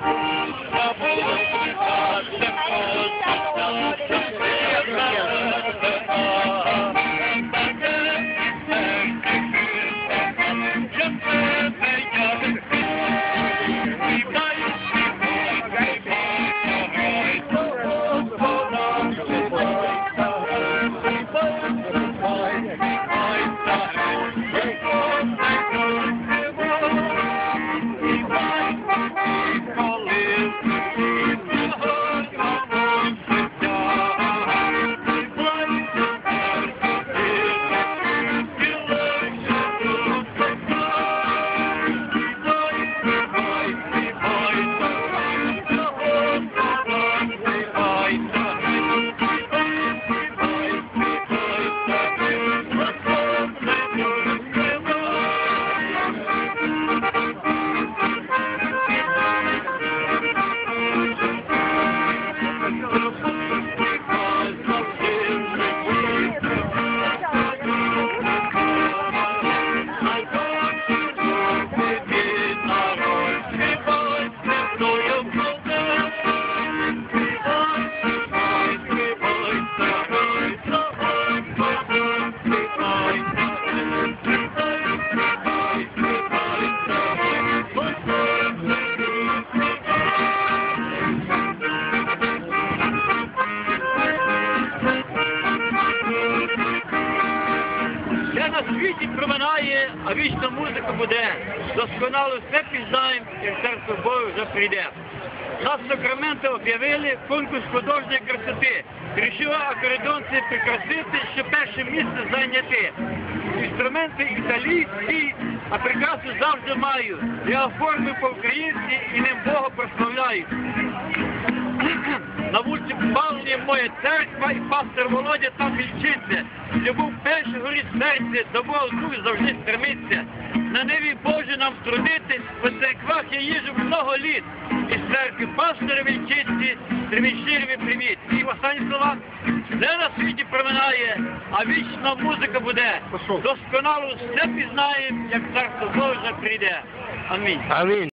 Thank you. На світі проминає, а вічна музика буде. Досконало все пізнаємо, як царство Боже вже прийде. Нас Сакраменто об'явили конкурс художньої красоти. Рішила акордонці прикрасити, щоб перше місце зайняти. Інструменти італійські, а прикраси завжди маю. Я оформив по-українськи і ним Бога прославляю. На вулиці Павлі моя церква і пастор Володя там вільчиться. Любов перший горить серце, до Бога дух завжди стремиться. На небі Боже нам трудити, по церквах я їжу много літ. Із церкви пастора вільчиці, триміщирові привіт. І в останні слова, не на світі проминає, а вічна музика буде. Досконало все пізнаємо, як царство Боже прийде. Амінь. Амінь.